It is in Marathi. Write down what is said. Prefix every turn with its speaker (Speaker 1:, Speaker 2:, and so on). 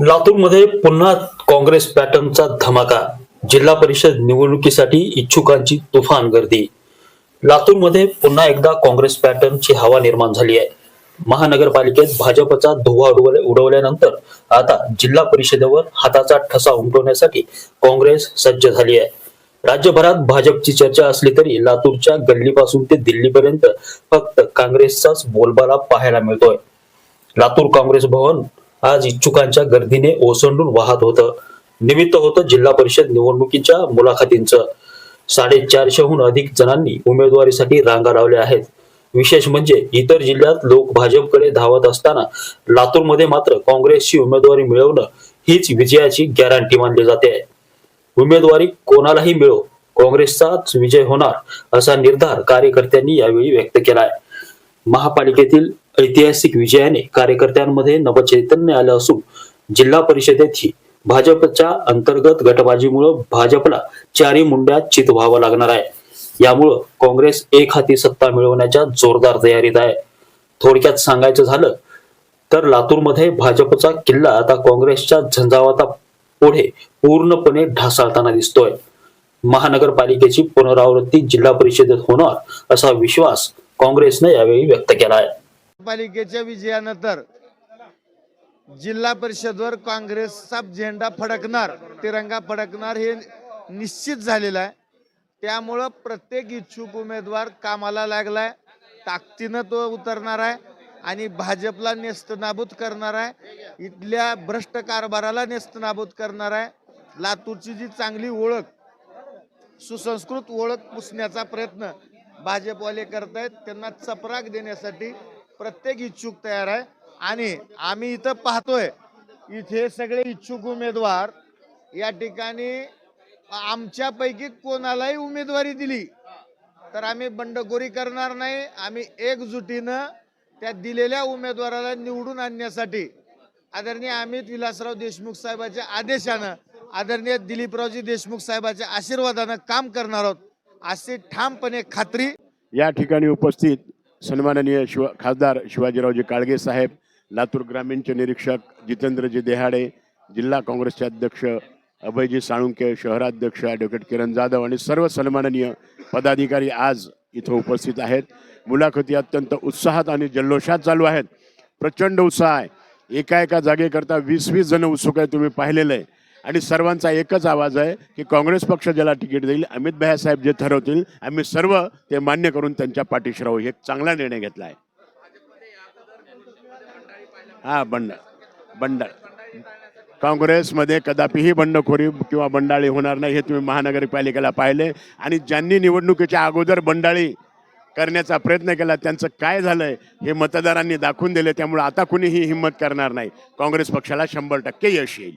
Speaker 1: लातूरमध्ये पुन्हा काँग्रेस पॅटर्नचा धमाका. जिल्हा परिषद निवडणुकीसाठी इच्छुकांची तुफान गर्दी. लातूरमध्ये पुन्हा एकदा काँग्रेस पॅटर्नची हवा निर्माण झाली आहे. महानगरपालिकेत भाजपचा धुवा उडवल्या- उडवल्यानंतर आता जिल्हा परिषदेवर हाताचा ठसा उमटवण्यासाठी काँग्रेस सज्ज झाली आहे. राज्यभरात भाजपची चर्चा असली तरी लातूरच्या गल्लीपासून ते दिल्लीपर्यंत फक्त काँग्रेसचाच बोलबाला पाहायला मिळतोय. लातूर काँग्रेस भवन आज इच्छुकांच्या गर्दीने ओसंडून वाहत होतं. निमित्त होतं जिल्हा परिषद निवडणुकीच्या मुलाखतींचं. साडेचारशेहून अधिक जणांनी उमेदवारीसाठी रांगा लावल्या आहेत. विशेष म्हणजे इतर जिल्ह्यात लोक भाजपकडे धावत असताना लातूरमध्ये मात्र काँग्रेसची उमेदवारी मिळवणं हीच विजयाची गॅरंटी मानली जाते. आहे उमेदवारी कोणालाही मिळो काँग्रेसचाच विजय होणार असा निर्धार कार्यकर्त्यांनी यावेळी व्यक्त केलाय. महापालिकेतील ऐतिहासिक विजयाने कार्यकर्त्यांमध्ये नवचैतन्य आलं असून जिल्हा परिषदेतही भाजपच्या अंतर्गत गटबाजीमुळे भाजपला चारी मुंड्यात चित व्हावं लागणार आहे. यामुळं काँग्रेस एक हाती सत्ता मिळवण्याच्या जोरदार तयारीत आहे. थोडक्यात सांगायचं झालं तर लातूरमध्ये भाजपचा किल्ला आता काँग्रेसच्या झंझावाता पुढे पूर्णपणे ढासाळताना दिसतोय. महानगरपालिकेची पुनरावृत्ती जिल्हा परिषदेत होणार असा विश्वास काँग्रेसने यावेळी व्यक्त केला आहे
Speaker 2: पालिकेच्या विजयानंतर जिल्हा परिषदवर काँग्रेसचा झेंडा फडकणार तिरंगा फडकणार हे निश्चित झालेलं आहे. त्यामुळं प्रत्येक इच्छुक उमेदवार कामाला लागलाय ताकदीनं तो उतरणार आहे आणि भाजपला नेस्तनाबूत करणार आहे. इथल्या भ्रष्ट कारभाराला नेस्तनाबूत करणार आहे. लातूरची जी चांगली ओळख सुसंस्कृत ओळख पुसण्याचा प्रयत्न भाजपवाले करतायत त्यांना चपराक देण्यासाठी प्रत्येक इच्छुक तयार आहे. आणि आम्ही इथं पाहतोय इथे सगळे इच्छुक उमेदवार या ठिकाणी आमच्यापैकी कोणालाही उमेदवारी दिली तर आम्ही बंडखोरी करणार नाही. आम्ही एकजुटीनं त्या दिलेल्या उमेदवाराला निवडून आणण्यासाठी आदरणीय अमित विलासराव देशमुख साहेबाच्या आदेशानं आदरणीय दिलीपरावजी देशमुख साहेबाच्या आशीर्वादानं काम करणार आहोत अशी ठामपणे खात्री.
Speaker 3: या ठिकाणी उपस्थित सन्माननीय शिव खासदार शिवाजीरावजी काळगे साहेब लातूर ग्रामीणचे निरीक्षक जितेंद्रजी देहाडे जिल्हा काँग्रेसचे अध्यक्ष अभयजी साळुंके शहराध्यक्ष ॲडव्होकेट किरण जाधव आणि सर्व सन्माननीय पदाधिकारी आज इथं उपस्थित आहेत. मुलाखती अत्यंत उत्साहात आणि जल्लोषात चालू आहेत. प्रचंड उत्साह आहे. एका एका जागेकरता वीस वीस जण उत्सुक आहे तुम्ही पाहिलेलं आहे. आणि सर्वांचा एकच आवाज आहे की काँग्रेस पक्ष ज्याला तिकीट देईल अमित भैया साहेब जे ठरवतील आम्ही सर्व ते मान्य करून त्यांच्या पाठीशी राहू. हे एक चांगला निर्णय घेतला आहे हा बंड बंडाळ काँग्रेसमध्ये कदापिही बंडखोरी किंवा बंडाळी होणार नाही हे तुम्ही महानगरपालिकेला पाहिले. आणि ज्यांनी निवडणुकीच्या अगोदर बंडाळी करण्याचा प्रयत्न केला त्यांचं काय झालंय हे मतदारांनी दाखवून दिले त्यामुळे आता कुणीही हिंमत करणार नाही. काँग्रेस पक्षाला शंभर टक्के यश येईल.